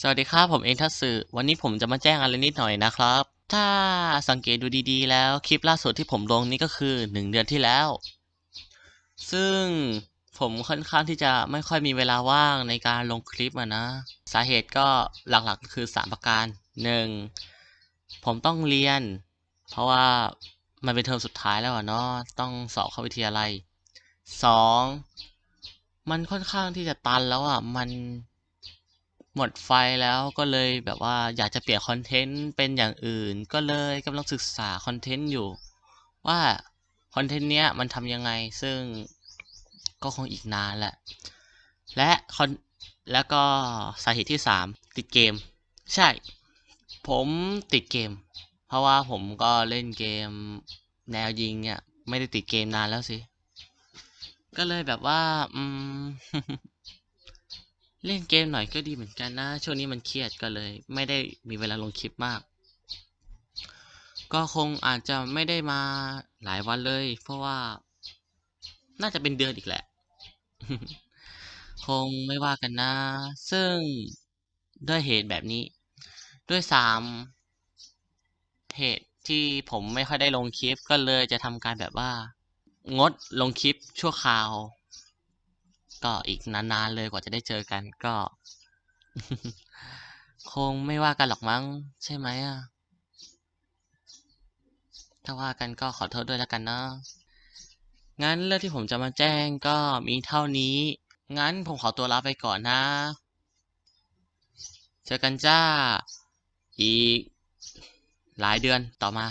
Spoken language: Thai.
สวัสดีครับผมเองทัตสึวันนี้ผมจะมาแจ้งอะไรนิดหน่อยนะครับ ถ้าสังเกตดูดีๆ แล้วคลิปล่าสุดที่ผมลงนี่ก็คือ 1 เดือนที่แล้ว ซึ่งผมค่อนข้างที่จะไม่ค่อยมีเวลาว่างในการลงคลิปอะนะ สาเหตุก็หลักๆคือ 3 ประการ 1. ผมต้องเรียน เพราะว่ามันเป็นเทอมสุดท้ายแล้วอะเนาะต้องสอบเข้าวิทยาลัย 2. มันค่อนข้างที่จะตันแล้วอะมัน หมดไฟแล้วก็เลยแบบว่าอยากจะเปลี่ยนคอนเทนต์เป็นอย่างอื่น ก็เลยกำลังศึกษาคอนเทนต์อยู่ ว่าคอนเทนต์เนี้ยมันทำยังไงซึ่งก็คงอีกนานแหละ และคอนแล้วก็สาเหตุที่ 3 ติดเกม ใช่ ผมติดเกม เพราะว่าผมก็เล่นเกมแนวยิงเนี่ย ไม่ได้ติดเกมนานแล้วสิ ก็เลยแบบว่า อืม เล่นเกมหน่อยก็ดีเหมือนกันนะ ช่วงนี้มันเครียดก็เลย ไม่ได้มีเวลาลงคลิปมาก ก็คงอาจจะไม่ได้มาหลายวันเลย เพราะว่า น่าจะเป็นเดือนอีกแหละ คงไม่ว่ากันนะ ซึ่งด้วยเหตุแบบนี้ ด้วยสามเหตุที่ผมไม่ค่อยได้ลงคลิปก็เลยจะทำการแบบว่า งดลงคลิปชั่วคราว ก็อีกนานๆเลยกว่าจะได้เจอกันก็ คงไม่ว่ากันหรอกมั้ง ใช่ไหมอะ ถ้าว่ากันก็ขอโทษด้วยแล้วกันเนาะงั้นเรื่องที่ผมจะมาแจ้งก็มีเท่านี้ งั้นผมขอตัวลาไปก่อนนะ เจอกันจ้า อีก หลายเดือนต่อมา